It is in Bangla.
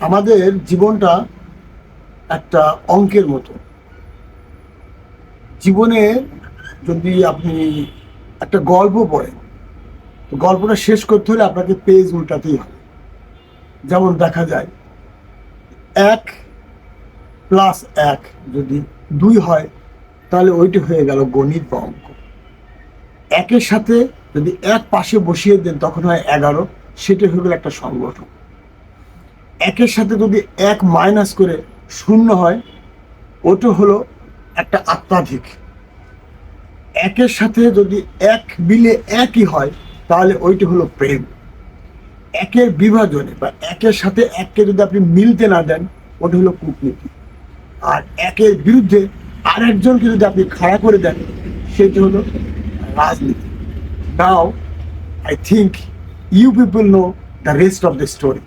আমাদের জীবনটা একটা অঙ্কের মতো। জীবনে যদি আপনি একটা গল্প পড়েন, তো গল্পটা শেষ করতে হলে আপনাকে পেজ উল্টাতেই হবে। যেমন দেখা যায়, এক প্লাস এক যদি দুই হয়, তাহলে ওইটি হয়ে গেল গণিত বা অঙ্ক। একের সাথে যদি এক পাশে বসিয়ে দেন, তখন হয় এগারো, সেটা হয়ে গেল একটা সংগঠন। একের সাথে যদি এক মাইনাস করে শূন্য হয়, ওটা হলো একটা আত্মাধিক। একের সাথে যদি এক মিলে একই হয়, তাহলে ওইটি হলো প্রেম। একের বিভাজনে, বা একের সাথে এককে যদি আপনি মিলতে না দেন, ওটা হলো কূটনীতি আর একের বিরুদ্ধে আরেকজনকে যদি আপনি খাড়া করে দেন, সেটি হলো রাজনীতি। Now I think you people know the rest of the story